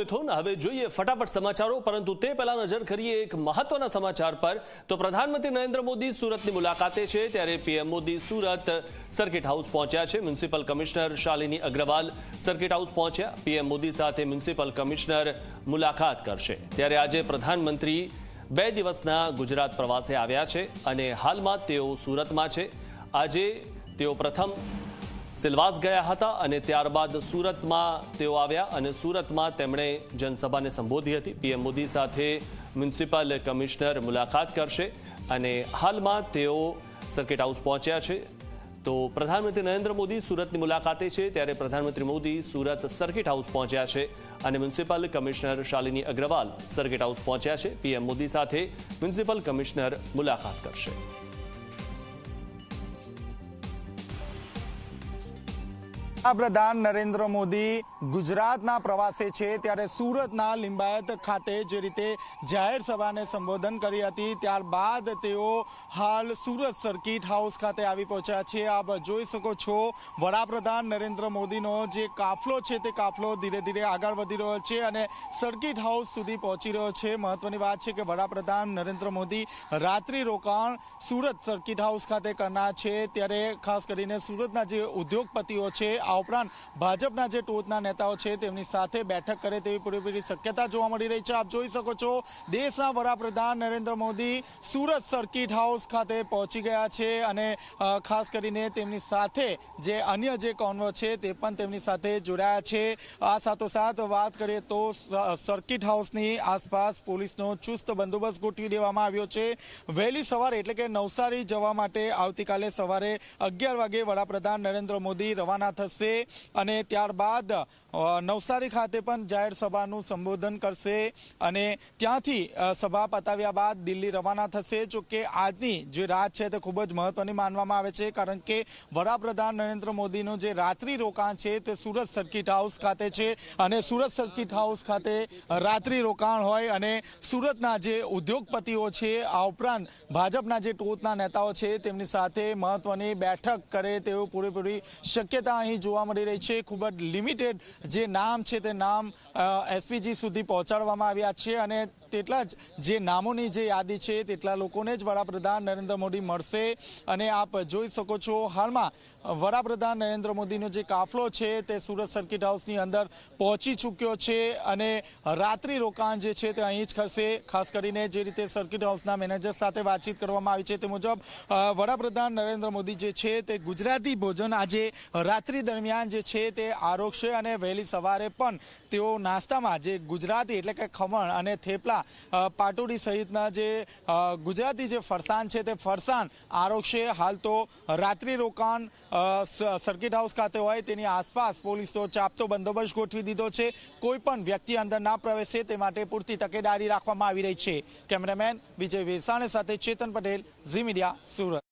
મિથુન હવે જોઈએ ફટાફટ સમાચારો, પરંતુ તે પહેલા નજર કરીએ એક મહત્વના સમાચાર પર. તો પ્રધાનમંત્રી નરેન્દ્ર મોદી સુરતની મુલાકાતે છે, ત્યારે PM Modi Surat circuit house પહોંચ્યા છે. Municipal commissioner Shalini Agrawal circuit house પહોંચ્યા. પીએમ મોદી સાથે મ્યુનિસિપલ કમિશનર મુલાકાત કરશે. ત્યારે આજે પ્રધાનમંત્રી બે દિવસના ગુજરાત પ્રવાસે આવ્યા છે અને હાલમાં તેઓ સુરતમાં છે. આજે તેઓ પ્રથમ સિલવાસ ગયા હતા અને ત્યારબાદ સુરતમાં તેઓ આવ્યા અને સુરતમાં તેમણે જનસભાને સંબોધી હતી. પીએમ મોદી સાથે મ્યુનિસિપલ કમિશનર મુલાકાત કરશે અને હાલમાં તેઓ સર્કિટ હાઉસ પહોંચ્યા છે. તો પ્રધાનમંત્રી નરેન્દ્ર મોદી સુરતની મુલાકાતે છે ત્યારે પ્રધાનમંત્રી મોદી સુરત સર્કિટ હાઉસ પહોંચ્યા છે અને municipal commissioner Shalini Agrawal circuit house પહોંચ્યા છે. પીએમ મોદી સાથે મ્યુનિસિપલ કમિશનર મુલાકાત કરશે. વડાપ્રધાન નરેન્દ્ર મોદી ગુજરાતના પ્રવાસે છે ત્યારે સુરતના લિંબાયત ખાતે જે રીતે જાહેર સભાને સંબોધન કરી હતી, ત્યારબાદ તેઓ હાલ સુરત સર્કિટ હાઉસ ખાતે આવી પહોંચ્યા છે. આપ જોઈ શકો છો, વડાપ્રધાન નરેન્દ્ર મોદીનો જે કાફલો છે તે કાફલો ધીરે ધીરે આગળ વધી રહ્યો છે અને સર્કિટ હાઉસ સુધી પહોંચી રહ્યો છે. મહત્વની વાત છે કે વડાપ્રધાન નરેન્દ્ર મોદી રાત્રિ રોકાણ સુરત સર્કિટ હાઉસ ખાતે કરનાર છે. ત્યારે ખાસ કરીને સુરતના જે ઉદ્યોગપતિઓ છે આ ઉપરાંત ભાજપના જે ટોચના નેતાઓ છે તેમની સાથે બેઠક કરે તેવી પૂરેપૂરી શક્યતા જોવા મળી રહી છે. આપ જોઈ શકો છો, દેશના વડાપ્રધાન નરેન્દ્ર મોદી સુરત સર્કિટ હાઉસ ખાતે પહોંચી ગયા છે અને ખાસ કરીને તેમની સાથે જે અન્ય જે કોન્વો છે તે પણ તેમની સાથે જોડાયા છે. આ સાથોસાથ વાત કરીએ તો સર્કિટ હાઉસની આસપાસ પોલીસનો ચુસ્ત બંદોબસ્ત ગોઠવી દેવામાં આવ્યો છે. વહેલી સવારે એટલે કે નવસારી જવા માટે આવતીકાલે સવારે અગિયાર વાગે વડાપ્રધાન નરેન્દ્ર મોદી રવાના થશે. અને ત્યારબાદ નવસારી ખાતે પણ જાહેર સભાનું સંબોધન કરશે અને ત્યાંથી સભા પતાવ્યા બાદ દિલ્હી રવાના થશે. જો કે આજની જે રાત છે તે ખૂબ જ મહત્વની માનવામાં આવે છે, કારણ કે વડાપ્રધાન નરેન્દ્ર મોદીનું જે રાત્રિ રોકાણ છે તે સુરત સર્કિટ હાઉસ ખાતે છે અને સુરત સર્કિટ હાઉસ ખાતે રાત્રિ રોકાણ હોય અને સુરતના જે ઉદ્યોગપતિઓ છે, આ ઉપરાંત ભાજપના જે ટોચના નેતાઓ છે તેમની સાથે મહત્વની બેઠક કરે તેવું પૂરેપૂરી શક્યતા અહીં જોવા મળી રહી છે. ખૂબ જ લિમિટેડ જે નામ છે તે નામ એસપીજી સુધી પહોંચાડવામાં આવ્યા છે અને તેટલા જ જે નામોની જે યાદી છે તેટલા લોકોને જ વડાપ્રધાન નરેન્દ્ર મોદી મળશે. અને આપ જોઈ શકો છો હાલમાં વડાપ્રધાન નરેન્દ્ર મોદીનો જે કાફલો છે તે સુરત સર્કિટ હાઉસની અંદર પહોંચી ચૂક્યો છે અને રાત્રિ રોકાણ જે છે તે અહીં જ કરશે ખાસ કરીને જે રીતે સર્કિટ હાઉસના મેનેજર સાથે વાતચીત કરવામાં આવી છે તે મુજબ વડાપ્રધાન નરેન્દ્ર મોદી જે છે તે ગુજરાતી ભોજન આજે રાત્રિ દરમિયાન જે છે તે આરોગશે અને વહેલી સવારે પણ તેઓ નાસ્તામાં જે ગુજરાતી એટલે કે ખમણ અને થેપલા પાટુડી સહિતના જે ગુજરાતી જે ફરસાણ છે તે ફરસાણ આરોગશે હાલ તો રાત્રિ રોકાણ સર્કિટ હાઉસ ખાતે હોય તેની આસપાસ પોલીસ ચાપતો બંદોબસ્ત ગોઠવી દીધો છે. કોઈ પણ વ્યક્તિ અંદર ના પ્રવેશે તે માટે પૂરતી તકેદારી રાખવામાં આવી રહી છે. કેમેરામેન વિજય વેસાણે સાથે ચેતન પટેલ, ઝી મીડિયા, સુરત.